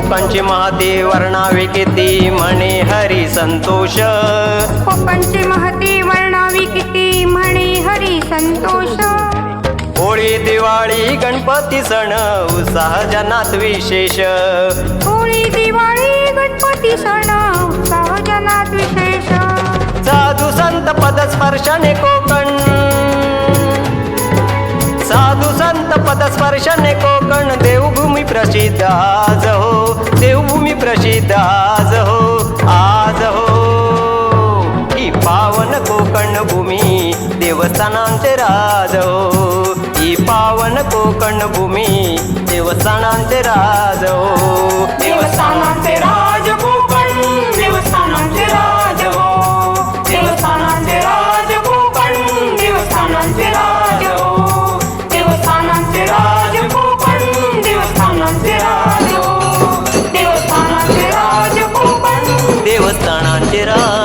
कोकणची महती वर्णावे किती म्हणे हरी संतोष. कोकणची महती वर्णावी किती म्हणे हरी संतोष. होळी दिवाळी गणपती सण उत्साह जनात विशेष. होळी दिवाळी गणपती सण उत्साह जनात विशेष. साधू संत पदस्पर्शने कोकण. साधू संत पदस्पर्शने कोकण देवभूमी प्रसिद्ध आज. प्रसिद्ध आज हो आज हो. ही पावन कोकण भूमी देवस्थानांचे राज हो. ही पावन कोकण भूमी देवस्थानांचे राज हो. சான்றான்